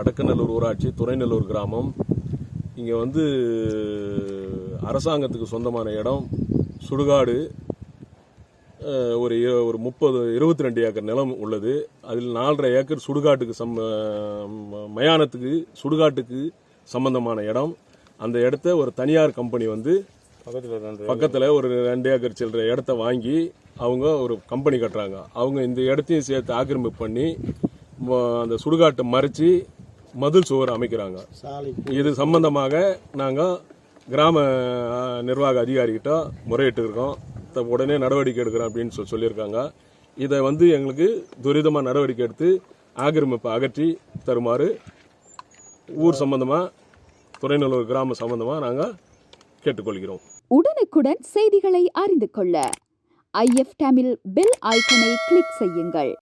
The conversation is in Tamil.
வடக்குநல்லூர் ஊராட்சி துறைநல்லூர் கிராமம். இங்கே வந்து அரசாங்கத்துக்கு சொந்தமான இடம் சுடுகாடு. ஒரு ஒரு முப்பது இருபத்தி ரெண்டு ஏக்கர் நிலம் உள்ளது. அதில் நாலரை ஏக்கர் சுடுகாட்டுக்கு சம் மயானத்துக்கு சுடுகாட்டுக்கு சம்பந்தமான இடம். அந்த இடத்த ஒரு தனியார் கம்பெனி வந்து பக்கத்தில் ஒரு ரெண்டு ஏக்கர் சில்லற இடத்த வாங்கி அவங்க ஒரு கம்பெனி கட்டுறாங்க. அவங்க இந்த இடத்தையும் சேர்த்து ஆக்கிரமிப்பு பண்ணி அந்த சுடுகாட்டை மறைச்சி மதில் சுவர் அமைக்கிறாங்க. சாலை இது சம்பந்தமாக நாங்கள் கிராம நிர்வாக அதிகாரிகிட்ட முறையிட்டு இருக்கோம் த- உடனே நடவடிக்கை எடுக்கிறோம் அப்படின்னு சொல்லி சொல்லியிருக்காங்க. இதை வந்து எங்களுக்கு துரிதமாக நடவடிக்கை எடுத்து ஆக்கிரமிப்பை அகற்றி தருமாறு ஊர் சம்பந்தமாக துறைநல்லூர் கிராம சம்பந்தமாக நாங்கள் கேட்டுக்கொள்கிறோம். உடனுக்குடன் செய்திகளை அறிந்து கொள்ள ஐஎஃப் தமிழ் பெல் ஐக்கனை கிளிக் செய்யுங்கள்.